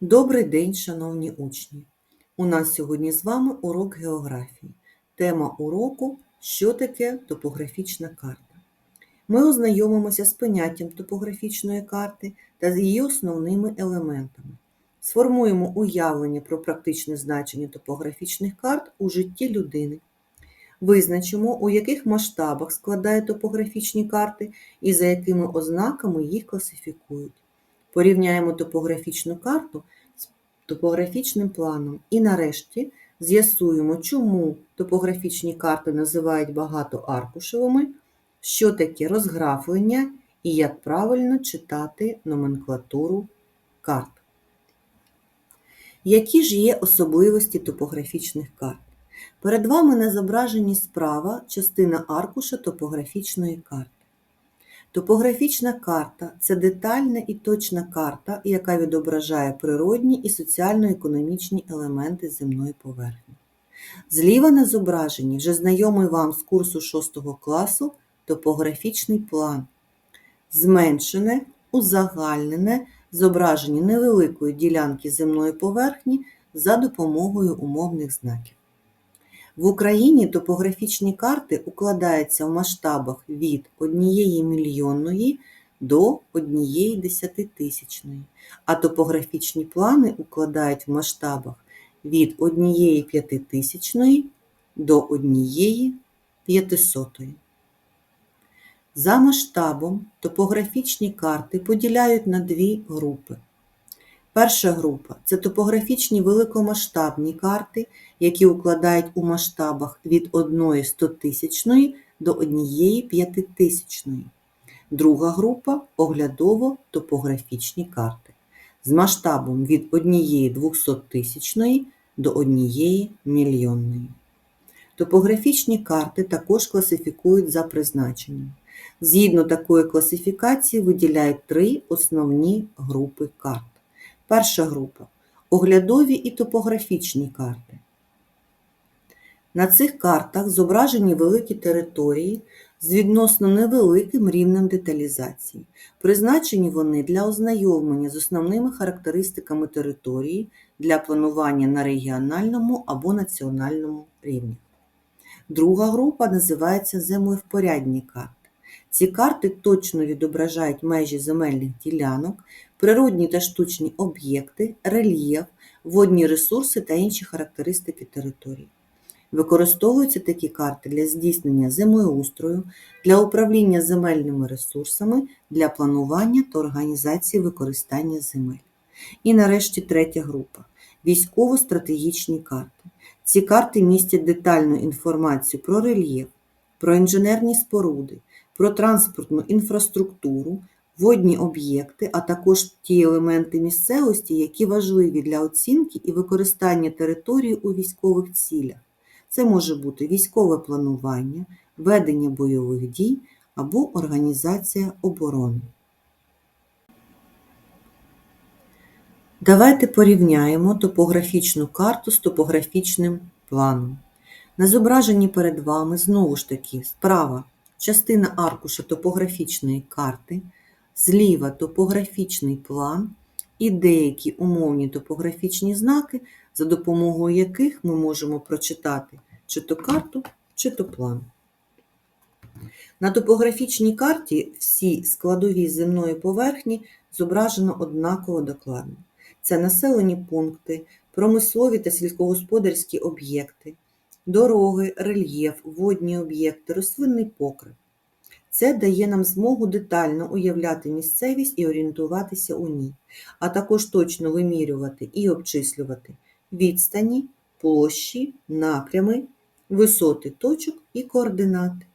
Добрий день, шановні учні! У нас сьогодні з вами урок географії. Тема уроку Що таке топографічна карта. Ми ознайомимося з поняттям топографічної карти та з її основними елементами. Сформуємо уявлення про практичне значення топографічних карт у житті людини. Визначимо, у яких масштабах складають топографічні карти і за якими ознаками їх класифікують. Порівняємо топографічну карту з топографічним планом. І нарешті з'ясуємо, чому топографічні карти називають багатоаркушевими, що таке розграфлення і як правильно читати номенклатуру карт. Які ж є особливості топографічних карт? Перед вами на зображенні справа частина аркуша топографічної карти. Топографічна карта це детальна і точна карта, яка відображає природні і соціально-економічні елементи земної поверхні. Зліва на зображенні вже знайомий вам з курсу 6 класу топографічний план. Зменшене, узагальнене зображення невеликої ділянки земної поверхні за допомогою умовних знаків. В Україні топографічні карти укладаються в масштабах від 1 мільйонної до 1 десятитисячної, а топографічні плани укладають в масштабах від 1 п'ятитисячної до 1 п'ятисотої. За масштабом топографічні карти поділяють на дві групи. Перша група це топографічні великомасштабні карти, які укладають у масштабах від 1 стотисячної до 1 п'ятитисячної. Друга група оглядово-топографічні карти з масштабом від 1 двохсоттисячної до 1 мільйонної. Топографічні карти також класифікують за призначенням. Згідно такої класифікації виділяють три основні групи карт. Перша група оглядові і топографічні карти. На цих картах зображені великі території з відносно невеликим рівнем деталізації. Призначені вони для ознайомлення з основними характеристиками території для планування на регіональному або національному рівні. Друга група називається землевпорядні карти. Ці карти точно відображають межі земельних ділянок, природні та штучні об'єкти, рельєф, водні ресурси та інші характеристики території. Використовуються такі карти для здійснення землеустрою, для управління земельними ресурсами, для планування та організації використання земель. І нарешті третя група військово-стратегічні карти. Ці карти містять детальну інформацію про рельєф, про інженерні споруди, про транспортну інфраструктуру, водні об'єкти, а також ті елементи місцевості, які важливі для оцінки і використання території у військових цілях. Це може бути військове планування, ведення бойових дій або організація оборони. Давайте порівняємо топографічну карту з топографічним планом. На зображенні перед вами знову ж таки справа частина аркуша топографічної карти, зліва топографічний план і деякі умовні топографічні знаки, за допомогою яких ми можемо прочитати чи то карту, чи то план. На топографічній карті всі складові земної поверхні зображено однаково докладно. Це населені пункти, промислові та сільськогосподарські об'єкти, дороги, рельєф, водні об'єкти, рослинний покрив. Це дає нам змогу детально уявляти місцевість і орієнтуватися у ній, а також точно вимірювати і обчислювати відстані, площі, напрями, висоти точок і координати.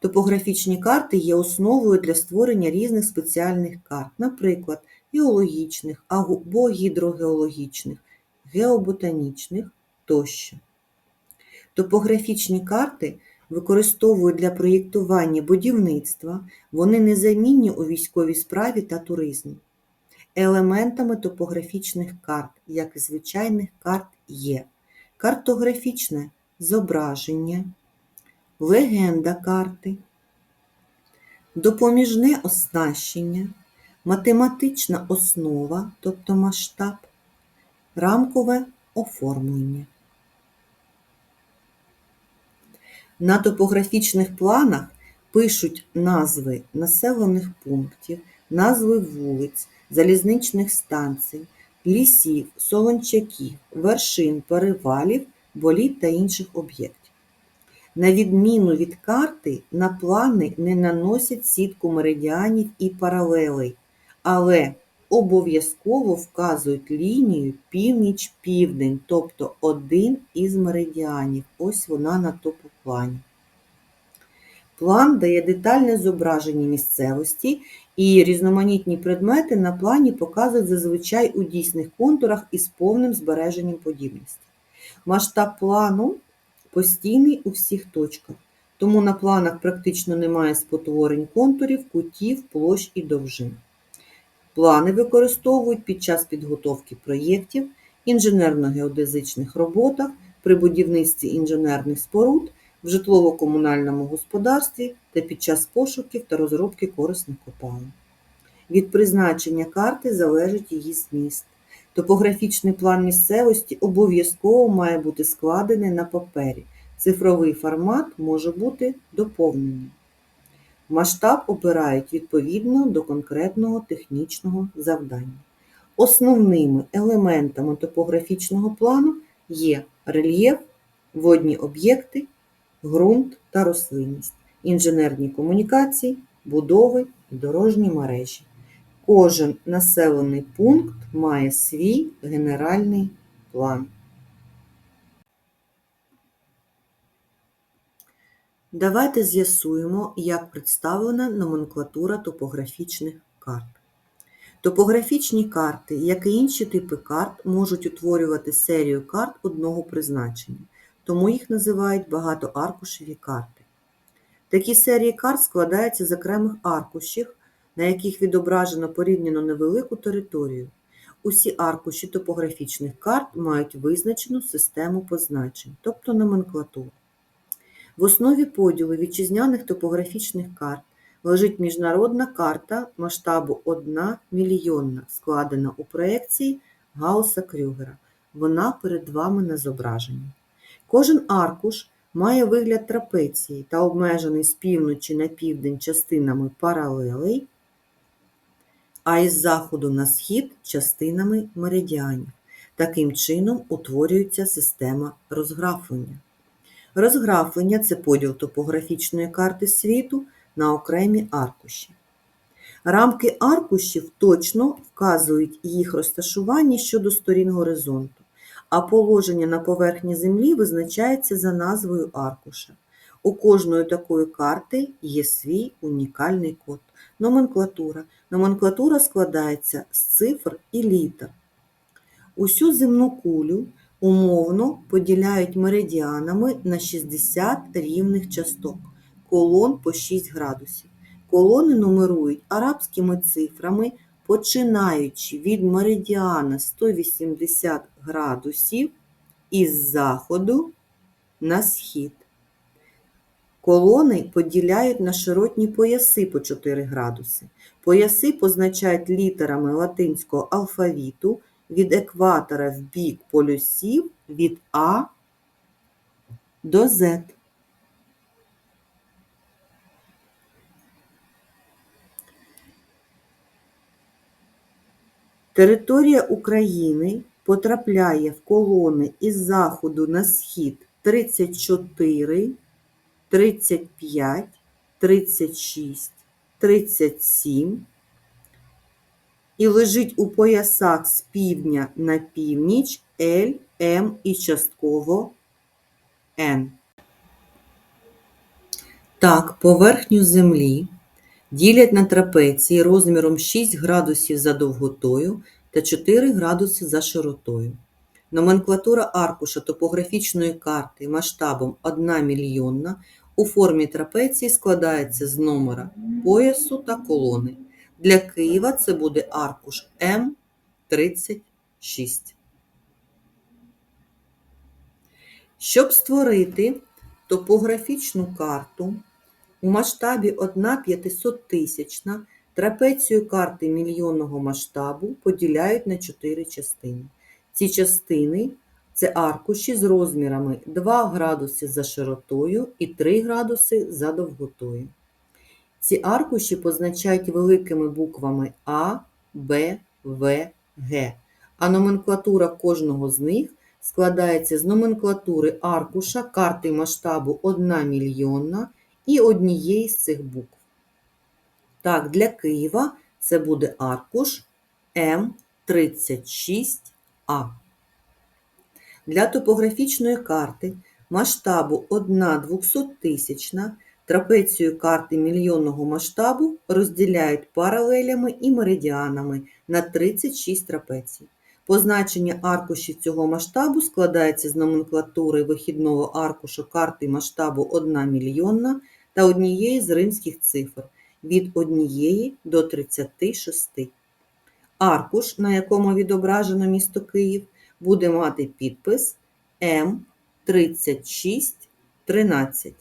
Топографічні карти є основою для створення різних спеціальних карт, наприклад, геологічних або гідрогеологічних, геоботанічних тощо. Топографічні карти використовують для проєктування будівництва, вони незамінні у військовій справі та туризмі. Елементами топографічних карт, як і звичайних карт, є картографічне зображення, легенда карти, допоміжне оснащення, математична основа, тобто масштаб, Рамкове оформлення. На топографічних планах пишуть назви населених пунктів, назви вулиць, залізничних станцій, лісів, солончаків, вершин, перевалів, боліт та інших об'єктів. На відміну від карти, на плани не наносять сітку меридіанів і паралелей, але обов'язково вказують лінію північ-південь, тобто один із меридіанів. Ось вона на топоплані. План дає детальне зображення місцевості, і різноманітні предмети на плані показують зазвичай у дійсних контурах із повним збереженням подібності. Масштаб плану постійний у всіх точках, тому на планах практично немає спотворень контурів, кутів, площ і довжин. Плани використовують під час підготовки проєктів, інженерно-геодезичних роботах, при будівництві інженерних споруд, в житлово-комунальному господарстві та під час пошуків та розробки корисних копалин. Від призначення карти залежить її зміст. Топографічний план місцевості обов'язково має бути складений на папері. Цифровий формат може бути доповнений. Масштаб обирають відповідно до конкретного технічного завдання. Основними елементами топографічного плану є рельєф, водні об'єкти, ґрунт та рослинність, інженерні комунікації, будови і дорожні мережі. Кожен населений пункт має свій генеральний план. Давайте з'ясуємо, як представлена номенклатура топографічних карт. Топографічні карти, як і інші типи карт, можуть утворювати серію карт одного призначення, тому їх називають багатоаркушеві карти. Такі серії карт складаються з окремих аркушів, на яких відображено порівняно невелику територію. Усі аркуші топографічних карт мають визначену систему позначень, тобто номенклатуру. В основі поділу вітчизняних топографічних карт лежить міжнародна карта масштабу 1 мільйонна, складена у проекції Гаусса Крюгера. Вона перед вами на зображенні. Кожен аркуш має вигляд трапеції та обмежений з півночі на південь частинами паралелей, а із заходу на схід частинами меридіанів. Таким чином утворюється система розграфлення. Розграфлення це поділ топографічної карти світу на окремі аркуші. Рамки аркушів точно вказують їх розташування щодо сторін горизонту, а положення на поверхні Землі визначається за назвою аркуша. У кожної такої карти є свій унікальний код. Номенклатура. Номенклатура складається з цифр і літер. Усю земну кулю умовно поділяють меридіанами на 60 рівних часток, колон по 6 градусів. Колони нумерують арабськими цифрами, починаючи від меридіана 180 градусів із заходу на схід. Колони поділяють на широтні пояси по 4 градуси. Пояси позначають літерами латинського алфавіту від екватора в бік полюсів від А до З. Територія України потрапляє в колони із заходу на схід 34, 35, 36, 37 і лежить у поясах з півдня на північ L, М і частково Н. Так, поверхню Землі ділять на трапеції розміром 6 градусів за довготою та 4 градуси за широтою. Номенклатура аркуша топографічної карти масштабом 1 мільйонна у формі трапеції складається з номера поясу та колони. Для Києва це буде аркуш М36. Щоб створити топографічну карту у масштабі 1 500 тисячна, трапецію карти мільйонного масштабу поділяють на 4 частини. Ці частини це аркуші з розмірами 2 градуси за широтою і 3 градуси за довготою. Ці аркуші позначають великими буквами А, Б, В, Г, а номенклатура кожного з них складається з номенклатури аркуша карти масштабу 1 мільйонна і однієї з цих букв. Так, для Києва це буде аркуш М36А. Для топографічної карти масштабу 1 200-тисячна трапецію карти мільйонного масштабу розділяють паралелями і меридіанами на 36 трапецій. Позначення аркушів цього масштабу складається з номенклатури вихідного аркуша карти масштабу 1 мільйонна та однієї з римських цифр від 1 до 36. Аркуш, на якому відображено місто Київ, буде мати підпис М3613.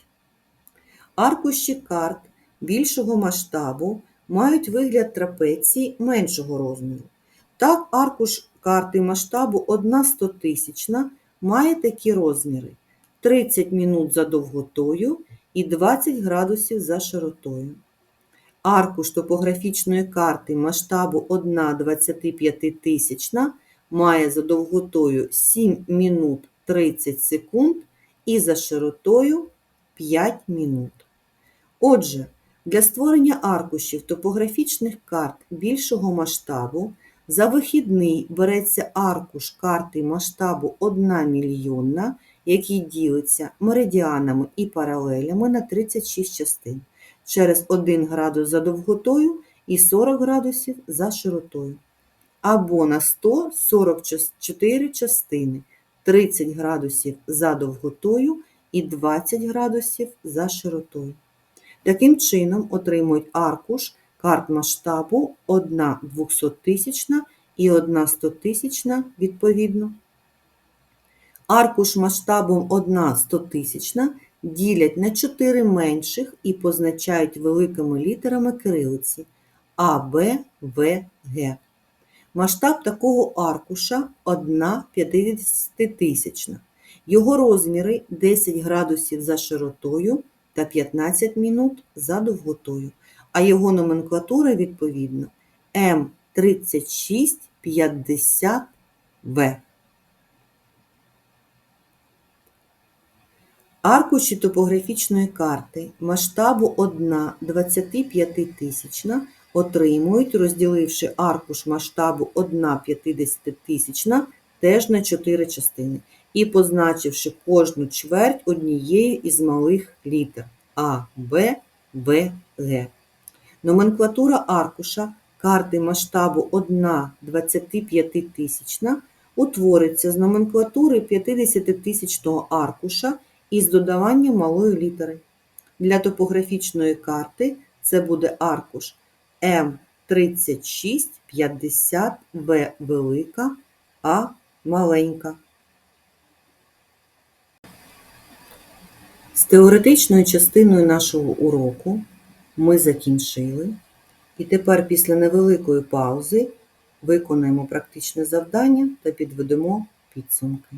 Аркуші карт більшого масштабу мають вигляд трапеції меншого розміру. Так, аркуш карти масштабу 1 стотисячна має такі розміри: 30 минут за довготою і 20 градусів за широтою. Аркуш топографічної карти масштабу 1 25 тисячна має за довготою 7 минут 30 секунд і за широтою 5 минут. Отже, для створення аркушів топографічних карт більшого масштабу за вихідний береться аркуш карти масштабу 1 мільйонна, який ділиться меридіанами і паралелями на 36 частин через 1 градус за довготою і 40 градусів за широтою. Або на 144 частини 30 градусів за довготою і 20 градусів за широтою. Таким чином отримують аркуш карт масштабу 1 200-тисячна і 1 100-тисячна відповідно. Аркуш масштабом 1 100-тисячна ділять на 4 менших і позначають великими літерами кирилиці А, Б, В, Г. Масштаб такого аркуша 1 50-тисячна. Його розміри 10 градусів за широтою та 15 минут за довготою, а його номенклатура відповідно М3650В. Аркуші топографічної карти масштабу 1 25 тисячна отримують, розділивши аркуш масштабу 1 50 тисячна теж на 4 частини і позначивши кожну чверть однією із малих літер А, Б, В, Г. Номенклатура аркуша карти масштабу 1 25 тисячна утвориться з номенклатури 50-тисячного аркуша із додаванням малої літери. Для топографічної карти це буде аркуш М3650В велика, А маленька. Теоретичною частиною нашого уроку ми закінчили. І тепер після невеликої паузи виконаємо практичне завдання та підведемо підсумки.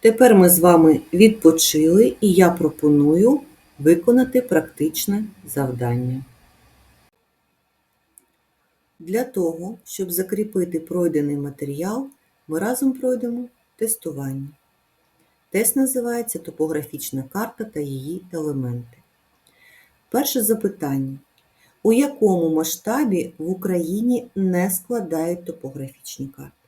Тепер ми з вами відпочили, і я пропоную виконати практичне завдання. Для того, щоб закріпити пройдений матеріал, ми разом пройдемо тестування. Тест називається Топографічна карта та її елементи. Перше запитання. У якому масштабі в Україні не складають топографічні карти?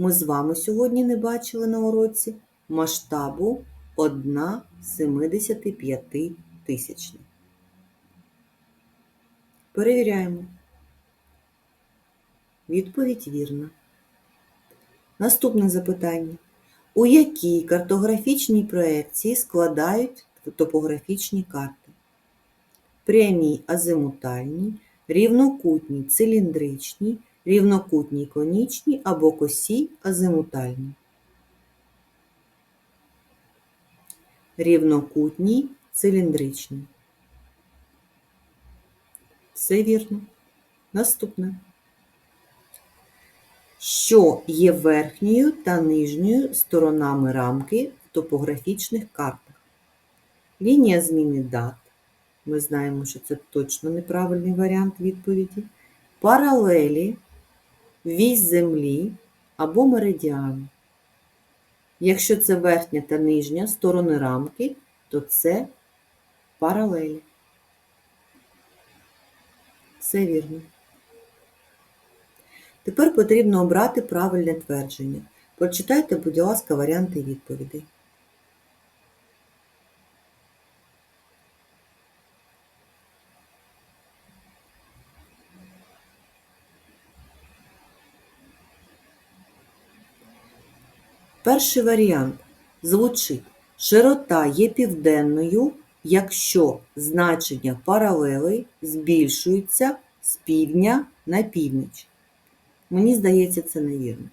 Ми з вами сьогодні не бачили на уроці масштабу 1,75 тисячних. Перевіряємо. Відповідь вірна. Наступне запитання. У якій картографічній проекції складають топографічні карти? Прямій азимутальній, рівнокутній циліндричній, рівнокутній конічній або косій азимутальній. Рівнокутній циліндричній. Все вірно. Наступне. Що є верхньою та нижньою сторонами рамки в топографічних картах? Лінія зміни дат. Ми знаємо, що це точно неправильний варіант відповіді. Паралелі, вісь землі або меридіани. Якщо це верхня та нижня сторони рамки, то це паралелі. Все вірно. Тепер потрібно обрати правильне твердження. Прочитайте, будь ласка, варіанти відповідей. Перший варіант звучить: широта є південною, якщо значення паралелей збільшується з півдня на північ. Мені здається, це невірно.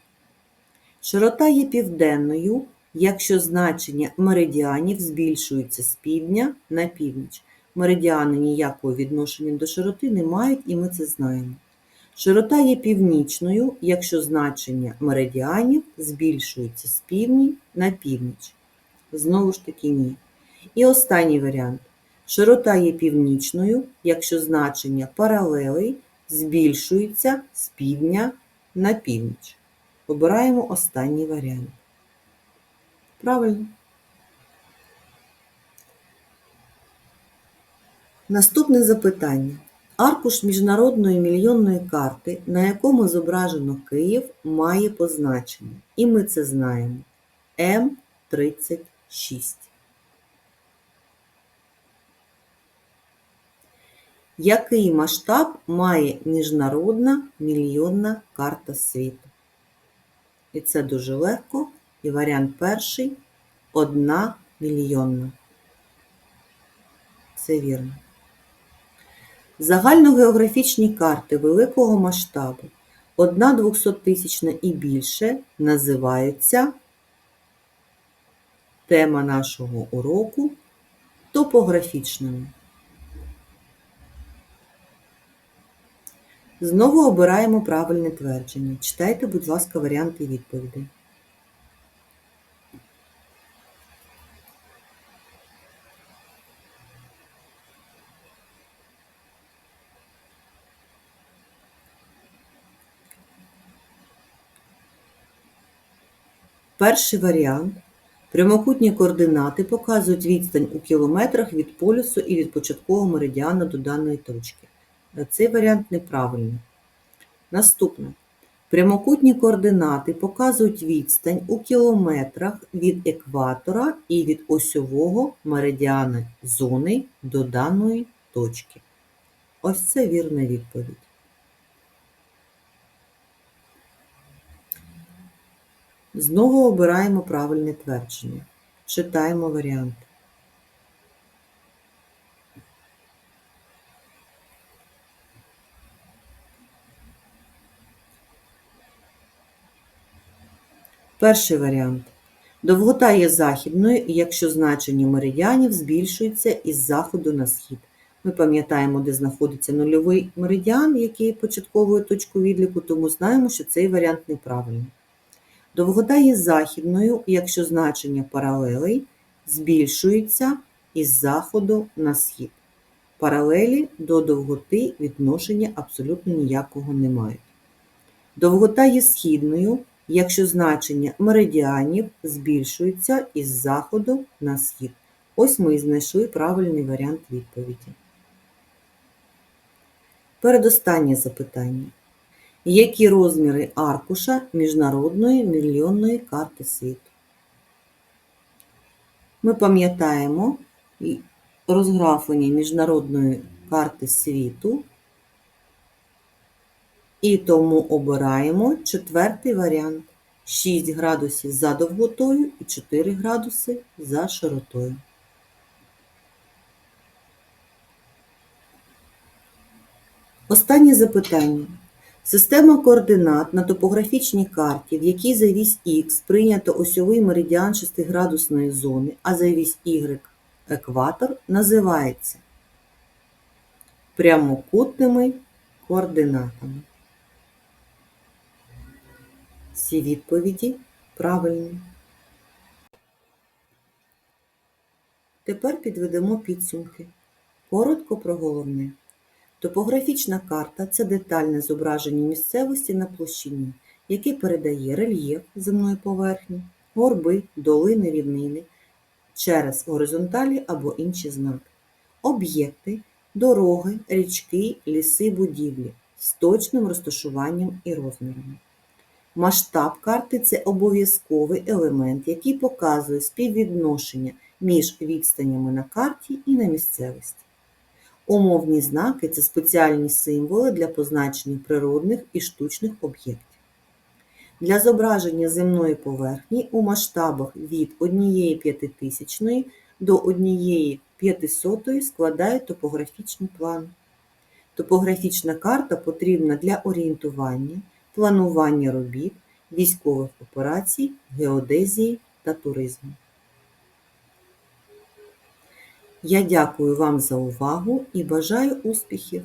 Широта є південною, якщо значення меридіанів збільшується з півдня на північ. Меридіани ніякого відношення до широти не мають, і ми це знаємо. Широта є північною, якщо значення меридіанів збільшується з півдні на північ. Знову ж таки, ні. І останній варіант. Широта є північною, якщо значення паралелей збільшується з півдня на північ. Обираємо останній варіант. Правильно. Наступне запитання. Аркуш міжнародної мільйонної карти, на якому зображено Київ, має позначення. І ми це знаємо. М36. Який масштаб має міжнародна мільйонна карта світу? І це дуже легко. І варіант перший одна мільйонна. Це вірно. Загальногеографічні карти великого масштабу, одна двохсоттисячна і більше, називаються тема нашого уроку топографічними. Знову обираємо правильне твердження. Читайте, будь ласка, варіанти відповідей. Перший варіант. Прямокутні координати показують відстань у кілометрах від полюсу і від початкового меридіану до даної точки. Цей варіант неправильний. Наступне. Прямокутні координати показують відстань у кілометрах від екватора і від осьового меридіана зони до даної точки. Ось це вірна відповідь. Знову обираємо правильне твердження. Читаємо варіанти. Перший варіант. Довгота є західною, якщо значення меридіанів збільшується із заходу на схід. Ми пам'ятаємо, де знаходиться нульовий меридіан, який є початковою точкою відліку, тому знаємо, що цей варіант неправильний. Довгота є західною, якщо значення паралелей збільшується із заходу на схід. Паралелі до довготи відношення абсолютно ніякого не мають. Довгота є східною, якщо значення меридіанів збільшується із заходу на схід. Ось ми і знайшли правильний варіант відповіді. Передостаннє запитання. Які розміри аркуша міжнародної мільйонної карти світу? Ми пам'ятаємо розграфлення міжнародної карти світу і тому обираємо четвертий варіант 6 градусів за довготою і 4 градуси за широтою. Останнє запитання. Система координат на топографічній карті, в якій за вісь Х прийнято осьовий меридіан 6-градусної зони, а за вісь Y – екватор, називається прямокутними координатами. Всі відповіді правильні. Тепер підведемо підсумки. Коротко про головне. Топографічна карта це детальне зображення місцевості на площині, яке передає рельєф земної поверхні, горби, долини, рівнини через горизонталі або інші знаки, об'єкти, дороги, річки, ліси, будівлі з точним розташуванням і розмірами. Масштаб карти це обов'язковий елемент, який показує співвідношення між відстанями на карті і на місцевості. Умовні знаки це спеціальні символи для позначення природних і штучних об'єктів. Для зображення земної поверхні у масштабах від 1 п'ятитисячної до 1 п'ятисотої складають топографічні плани. Топографічна карта потрібна для орієнтування, планування робіт, військових операцій, геодезії та туризму. Я дякую вам за увагу і бажаю успіхів!